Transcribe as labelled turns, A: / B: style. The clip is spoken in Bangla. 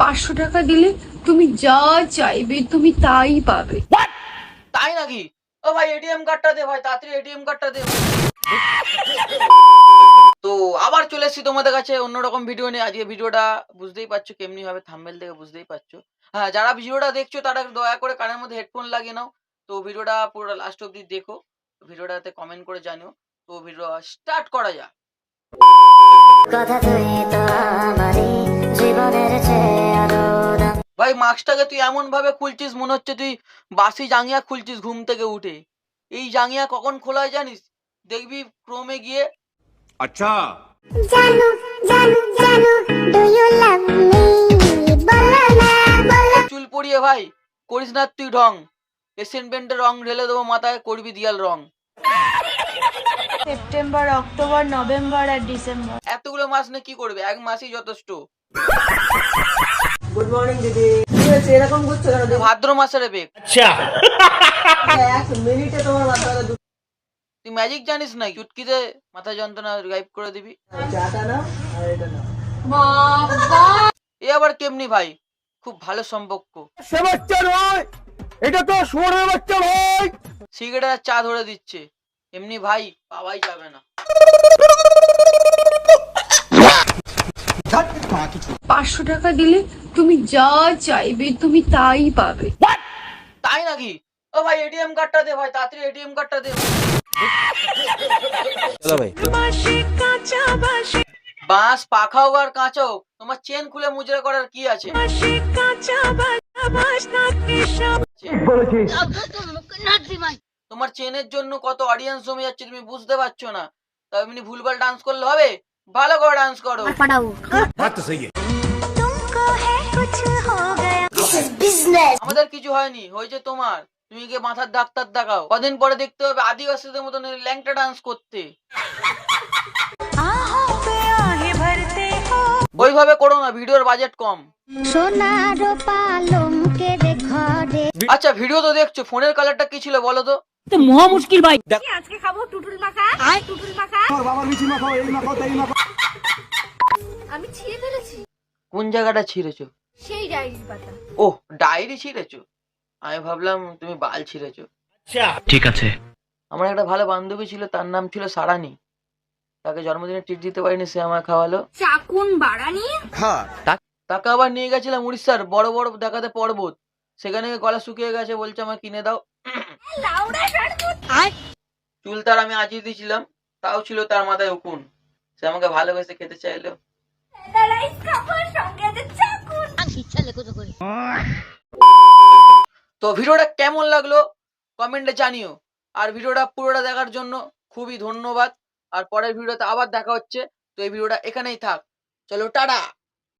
A: পাঁচশো টাকা দিলে তুমি যা চাইবে তুমি তাই পাবে।
B: তাই নাকি? ও ভাই এটিএম কার্ডটা দে ভাই তাড়াতাড়ি এটিএম কার্ডটা দে তো আবার চলে এসেছি তোমাদের কাছে অন্যরকম ভিডিও নিয়ে। আজকে ভিডিওটা বুঝতেই পারছ কেমনি হবে থাম্বেল থেকে বুঝতেই পারছ। হ্যাঁ যারা ভিডিওটা দেখছ তারা দয়া করে কানের মধ্যে হেডফোন লাগিয়ে নাও। তো ভিডিওটা পুরো লাস্ট অব্দি দেখো। ভিডিওটাতে কমেন্ট করে জানিও। তো ভিডিও স্টার্ট করা যাক।
C: কথা
B: ভাই মাস্কটাকে তুই এমন ভাবে খুলছিস মনে হচ্ছে তুই বাসি জাঙ্গিয়া খুলছিস ঘুম থেকে উঠে। এই জাঙ্গিয়া কখন খোলা জানিস? দেখবি ক্রমে গিয়ে।
C: আচ্ছা।
B: চুল পড়িয়ে ভাই করিস না তুই ঢং। এশিয়ান পেন্টের রং ঢেলে দেবো মাথায় করবি দিয়াল রং।
D: সেপ্টেম্বর অক্টোবর নভেম্বর আর ডিসেম্বর।
B: এতগুলো মাস নিয়ে কি করবে? এক মাসই যথেষ্ট।
E: গুড মর্নিং দিদি। কি হয়েছে? এরকম করছ কেন
B: ভাদ্র মাসের বেগ
E: এক মিনিটে তোমার মাথা
B: তুই ম্যাজিক জানিস না? চুটকিতে মাথা যন্ত্রণা গাইব করে দিবি।
E: চাটা নাও আর এটা নাও।
B: এ আবার কেমনি ভাই? খুব ভালো সম্পর্ক।
F: এটা তো শুয়োরের বাচ্চা ভাই
B: সিগারেট আর চা ধরে দিচ্ছে। এমনি ভাই পাওয়াই যাবে না।
A: পাঁচশো টাকা দিলে তুমি যা চাইবে তুমি তাই পাবে।
B: তাই নাকি? ও ভাই এটিএম কার্ডটা দে ভাই তাড়াতাড়ি এটিএম কার্ডটা দে বাঁশ পাখা হোক আর কাঁচা হোক তোমার চেন খুলে মুজরা করার কি আছে? তোমার চেনের জন্য কত অডিয়েন্স জমে যাচ্ছে তুমি বুঝতে পারছ না। তা এমনি ভুলভাল ডান্স করলে হবে? ভালো করে ডান্স করো।
C: পাঠাও বাত তো সহি
B: আমাদের কিছু হয়নি হয়েছে তোমার। তুমি কি মাথার ডাক্তার দেখাও। কদিন পরে দেখতে হবে আদিবাসীদের মতন ল্যাংটা ডান্স করতে। ওইভাবে করো না ভিডিওর বাজেট কম। আচ্ছা ভিডিও তো দেখছ ফোনের কালারটা কি ছিল বলো তো?
D: আজকে খাব টুটুল মাখা? টুটুল মাখা? আমি ছিঁড়ে ফেলেছি।
B: কোন জায়গাটা ছিঁড়েছো?
D: সেই ডায়েরির পাতা।
B: ও ডায়েরি ছিঁড়েছো? আমি ভাবলাম তুমি বাল ছিঁড়েছো।
G: ঠিক আছে।
B: আমার একটা ভালো বান্ধবী ছিল তার নাম ছিল সারানি। তাকে জন্মদিনে ট্রিট দিতে পারিনি সে আমায় খাওয়ালো।
D: চাকুন বাড়ানি?
B: তাকে আবার নিয়ে গেছিলাম উড়িষ্যার বড় বড় দেখাতে পর্বত। সেখানে গলা শুকিয়ে গেছে বলছে আমায় কিনে দাও। চুল তার আমি আজিয়ে দিয়েছিলাম তাও ছিল তার মাথায় উকুন। সে আমাকে ভালোবেসে খেতে চাইলো। তো ভিডিওটা কেমন লাগল? কমেন্টে জানিও। আর ভিডিওটা পুরোটা দেখার জন্য খুবই ধন্যবাদ। আর পরের ভিডিওতে আবার দেখা হচ্ছে। তো এই ভিডিওটা এখানেই থাক। চলো টাটা!